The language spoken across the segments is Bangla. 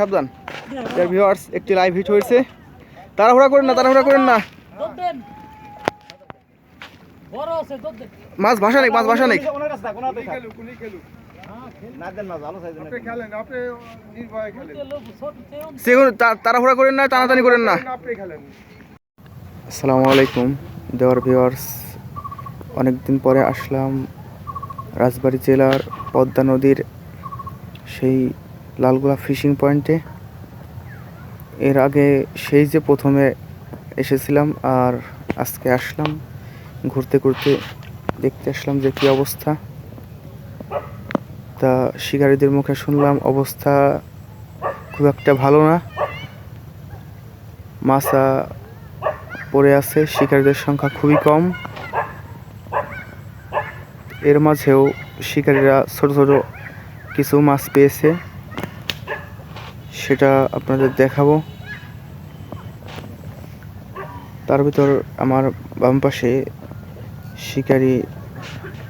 সাবধান। ভিউয়ার্স একটি লাইভ হিট হয়েছে। তাড়াহুড়া করেন না, তাড়াহুড়া করেন না। মাছ ভাষা নেই, মাছ ভাষা নেই। তাড়াহুড়া করেন না, টানাটানি করেন না। আসসালামু আলাইকুম দেওয়ার ভিউয়ার্স অনেকদিন পরে আসলাম রাজবাড়ী জেলার পদ্মা নদীর সেই লালগোলা ফিশিং পয়েন্টে। এর আগে সেই যে প্রথমে এসেছিলাম আর আজকে আসলাম, ঘুরতে ঘুরতে দেখতে আসলাম যে কী অবস্থা। তা শিকারীদের মুখে শুনলাম অবস্থা খুব একটা ভালো না। মাছা পড়ে আছে, শিকারীদের সংখ্যা খুবই কম। এর মাঝেও শিকারীরা ছোট ছোট কিছু মাছ পেয়েছে। সেটা আপনাদের দেখাবো। তার ভিতর আমার বাম পাশে শিকারি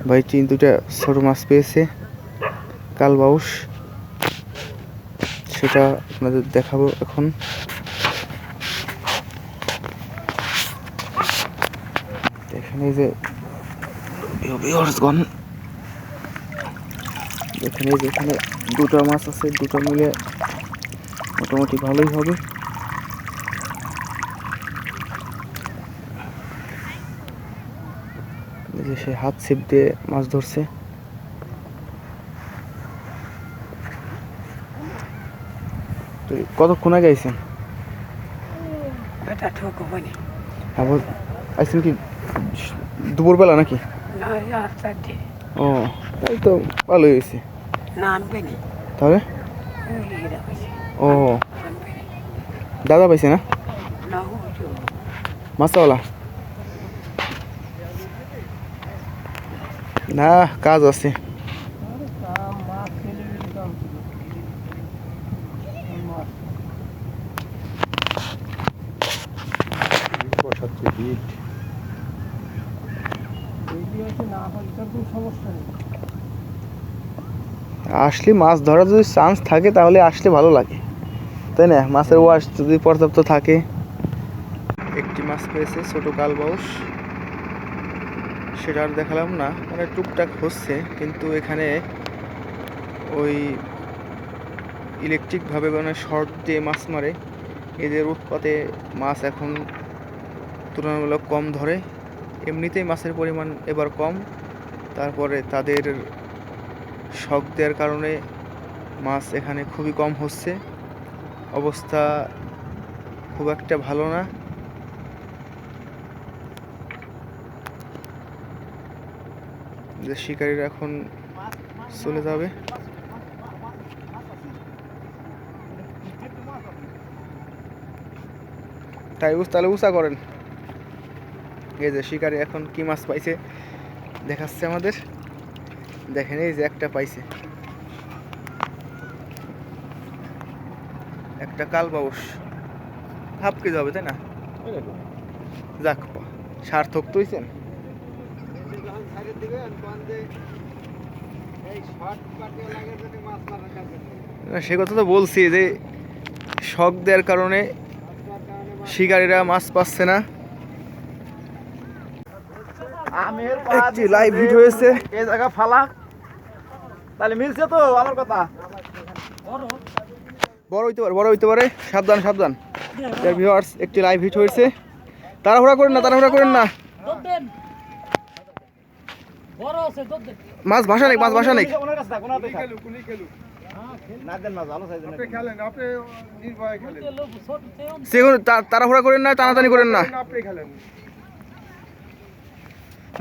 ভাইটি দুটা ছোট মাছ পেয়েছে কালবাউস সেটা আপনাদের দেখাবো এখন। এখানে যে দুটো মাছ আছে, দুটো মিলে মোটামুটি ভালোই হবে। যে সে হাত ছিপ দিয়ে মাছ ধরছে। কতক্ষণ আগে বনি আবার আইছেন কি দুপুরবেলা নাকি? ও তাই তো ভালোই হয়েছে। না তাহলে? ও। দাদা পাইছে না? মাছওয়ালা। না কাজ আছে। আসলে মাছ ধরার যদি চান্স থাকে, তাহলে আসলে ভালো লাগে। তাই না? মাছের ওয়াশ যদি পর্যাপ্ত থাকে। একটি মাছ পেয়েছে ছোট কালবাউস সেটা আর দেখালাম না। মানে টুকটাক হচ্ছে, কিন্তু এখানে ওই ইলেকট্রিকভাবে মানে শর্ট দিয়ে মাছ মারে। এদের উৎপাতে মাছ এখন তুলনামূলক কম ধরে। এমনিতেই মাছের পরিমাণ এবার কম। তারপরে তাদের শখ দেওয়ার কারণে মাছ এখানে খুবই কম হচ্ছে। অবস্থা খুব একটা ভালো না। যে শিকারীরা এখন চলে যাবে। তাই তাহলে উষা করেন। এই যে শিকারি এখন কি মাছ পাইছে দেখাচ্ছে আমাদের। দেখেন, এই যে একটা পাইছে। একটা কালবাউস হাফ কেজি হবে তাই না? যাক সার্থক তো হইছেন। সে কথা তো বলছি যে, শখ দেওয়ার কারণে শিকারীরা মাছ পাচ্ছে না। একটি লাইভ হিট হয়েছে। এই জায়গা ফালা। তাহলে মিলছে তো আমার কথা। বড় হইতে পারে বড় হইতে পারে। সাবধান সাবধান। ভিউয়ার্স একটি লাইভ হিট হয়েছে। তাড়াহুড়া করেন না তাড়াহুড়া করেন না। মাছ ভাষা নেই মাছ ভাষা নেই। তাড়াহুড়া করেন না টানাটানি করেন না।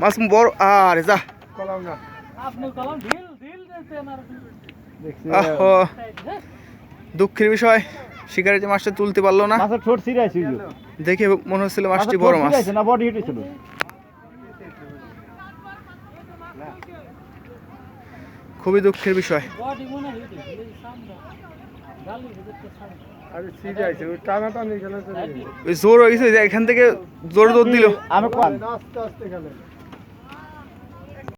মাছ বড় আর যা। দুঃখের বিষয় শিকারে যে মাছটা তুলতে পারল না। দেখে মনে হচ্ছিল মাছটি বড় মাছ। না বডি হিট খুবই দুঃখের বিষয়। জোর হয়ে গেছে যে এখান থেকে জোর জোর দিল। আমি কোন?